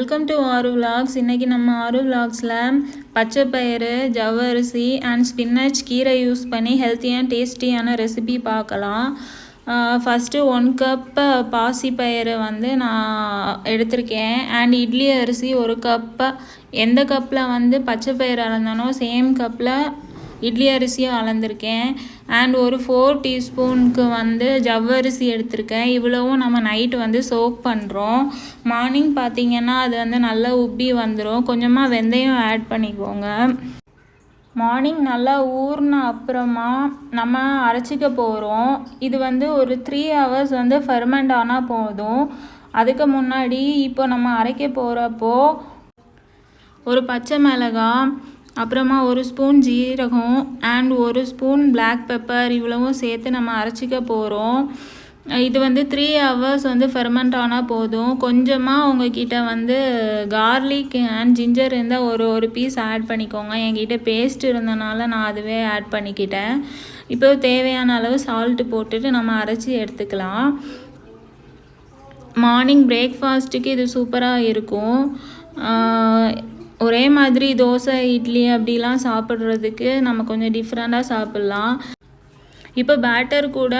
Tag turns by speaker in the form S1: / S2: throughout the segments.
S1: Welcome to ஆரு vlogs இன்றைக்கி நம்ம ஆரு விலாக்ஸில் பச்சை பயிறு ஜவ்வரிசி அண்ட் ஸ்பின்னச் கீரை யூஸ் பண்ணி ஹெல்த்தியான டேஸ்டியான ரெசிபி பார்க்கலாம். ஃபஸ்ட்டு ஒன் கப் பாசிப்பயிறு வந்து நான் எடுத்திருக்கேன். அண்ட் இட்லி அரிசி ஒரு கப்பு எந்த கப்பில் வந்து பச்சை பயிறு அளந்தானோ சேம் கப்பில் இட்லி அரிசியும் அளந்திருக்கேன். அண்ட் ஒரு ஃபோர் டீஸ்பூனுக்கு வந்து ஜவ்வரிசி எடுத்திருக்கேன். இவ்வளவும் நம்ம நைட்டு வந்து சோக் பண்ணுறோம் மார்னிங் பார்த்திங்கன்னா அது வந்து நல்லா உப்பி வந்துடும் கொஞ்சமாக வெந்தயம் ஆட் பண்ணிக்கோங்க. மார்னிங் நல்லா ஊறின அப்புறமா நம்ம அரைச்சிக்க போகிறோம் இது வந்து ஒரு த்ரீ ஹவர்ஸ் வந்து ஃபெர்மெண்ட் ஆனால் போதும். அதுக்கு முன்னாடி இப்போ நம்ம அரைக்க போகிறப்போ ஒரு பச்சை மிளகாய் அப்புறமா ஒரு ஸ்பூன் ஜீரகம் அண்ட் ஒரு ஸ்பூன் பிளாக் பெப்பர் இவ்வளவும் சேர்த்து நம்ம அரைச்சிக்க போகிறோம் இது வந்து த்ரீ ஹவர்ஸ் வந்து ஃபெர்மெண்ட் ஆனால் போதும். கொஞ்சமாக உங்ககிட்ட வந்து கார்லிக் அண்ட் ஜிஞ்சர் இருந்தால் ஒரு ஒரு பீஸ் ஆட் பண்ணிக்கோங்க. என்கிட்ட பேஸ்ட் இருந்தனால நான் அதுவே ஆட் பண்ணிக்கிட்டேன். இப்போ தேவையான அளவு சால்ட்டு போட்டுட்டு நம்ம அரைச்சி எடுத்துக்கலாம். மார்னிங் பிரேக்ஃபாஸ்ட்டுக்கு இது சூப்பராக இருக்கும். ஒரே மாதிரி தோசை இட்லி அப்படிலாம் சாப்பிட்றதுக்கு நம்ம கொஞ்சம் டிஃப்ரெண்ட்டாக சாப்பிட்லாம். இப்போ பேட்டர் கூட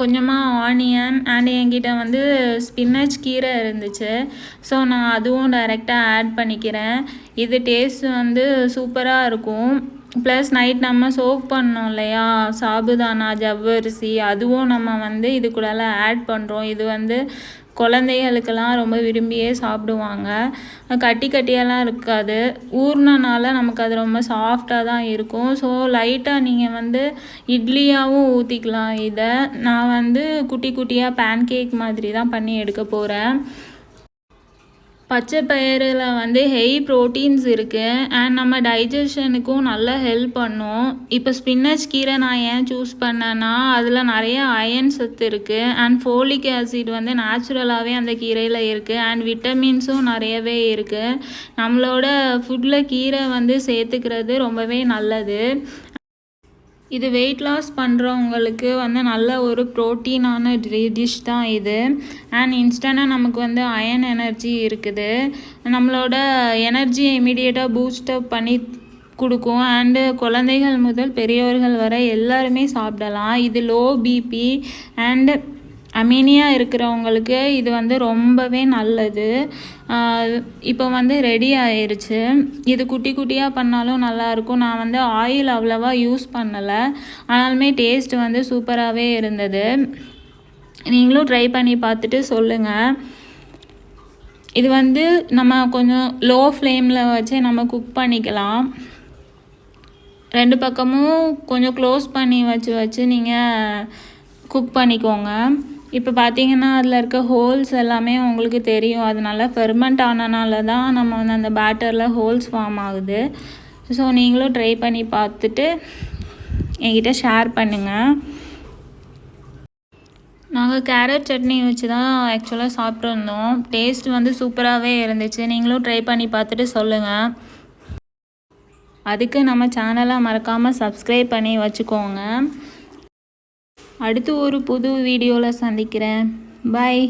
S1: கொஞ்சமாக ஆனியன் அண்ட் என்கிட்ட வந்து ஸ்பின்னச் கீரை இருந்துச்சு. ஸோ நான் அதுவும் டைரெக்டாக ஆட் பண்ணிக்கிறேன். இது டேஸ்ட் வந்து சூப்பராக இருக்கும். ப்ளஸ் நைட் நம்ம சோப் பண்ணோம் இல்லையா? சாபுதானா ஜவ்வரிசி அதுவும் நம்ம வந்து இதுக்குள்ளெல்லாம் ஆட் பண்ணுறோம் இது வந்து குழந்தைகளுக்கெல்லாம் ரொம்ப விரும்பியே சாப்பிடுவாங்க. கட்டி கட்டியெல்லாம் இருக்காது. ஊறினனால நமக்கு அது ரொம்ப சாஃப்டாக தான் இருக்கும். ஸோ லைட்டாக நீங்கள் வந்து இட்லியாகவும் ஊற்றிக்கலாம் இதை. நான் வந்து குட்டி குட்டியாக பேன் கேக் மாதிரி தான் பண்ணி எடுக்க போகிறேன் பச்சை பயிரில் வந்து ஹெய் ப்ரோட்டீன்ஸ் இருக்குது அண்ட் நம்ம டைஜஷனுக்கும் நல்லா ஹெல்ப் பண்ணும். இப்போ ஸ்பின்னச் கீரை நான் ஏன் சூஸ் பண்ணேன்னா அதில் நிறைய அயன் சத்து இருக்குது அண்ட் ஃபோலிக் ஆசிட் வந்து நேச்சுரலாகவே அந்த கீரையில் இருக்குது அண்ட் விட்டமின்ஸும் நிறையவே இருக்குது நம்மளோட ஃபுட்டில் கீரை வந்து சேர்த்துக்கிறது ரொம்பவே நல்லது. இது வெயிட் லாஸ் பண்ணுறவங்களுக்கு வந்து நல்ல ஒரு ப்ரோட்டீனான டிஷ் தான் இது. அண்ட் இன்ஸ்டண்ட்டாக நமக்கு வந்து அயன் எனர்ஜி இருக்குது. நம்மளோட எனர்ஜியை இமீடியட்டாக பூஸ்டப் பண்ணி கொடுக்கும். அண்டு குழந்தைகள் முதல் பெரியவர்கள் வரை எல்லாருமே சாப்பிடலாம். இது லோ பிபி அண்டு அமீனியா இருக்கிறவங்களுக்கு இது வந்து ரொம்பவே நல்லது. இப்போ வந்து ரெடி ஆயிடுச்சு இது குட்டி குட்டியாக பண்ணாலும் நல்லாயிருக்கும் நான் வந்து ஆயில் அவ்வளோவா யூஸ் பண்ணலை. ஆனாலுமே டேஸ்ட் வந்து சூப்பராகவே இருந்தது. நீங்களும் ட்ரை பண்ணி பார்த்துட்டு சொல்லுங்கள் இது வந்து நம்ம கொஞ்சம் லோ ஃப்ளேமில் வச்சு நம்ம குக் பண்ணிக்கலாம். ரெண்டு பக்கமும் கொஞ்சம் க்ளோஸ் பண்ணி வச்சு வச்சு நீங்கள் குக் பண்ணிக்கோங்க. இப்போ பார்த்தீங்கன்னா அதில் இருக்க ஹோல்ஸ் எல்லாமே உங்களுக்கு தெரியும். அதனால ஃபெர்மெண்ட் ஆனனால தான் நம்ம வந்து அந்த பேட்டரில் ஹோல்ஸ் ஃபார்ம் ஆகுது. ஸோ நீங்களும் ட்ரை பண்ணி பார்த்துட்டு என்கிட்ட ஷேர் பண்ணுங்கள் நாங்கள் கேரட் சட்னி வச்சு தான் ஆக்சுவலாக சாப்பிட்ருந்தோம் டேஸ்ட் வந்து சூப்பராகவே இருந்துச்சு. நீங்களும் ட்ரை பண்ணி பார்த்துட்டு சொல்லுங்கள் அதுக்கு நம்ம சேனலை மறக்காமல் சப்ஸ்கிரைப் பண்ணி வச்சுக்கோங்க. அடுத்து ஒரு புது வீடியோவில் சந்திக்கிறேன். பாய்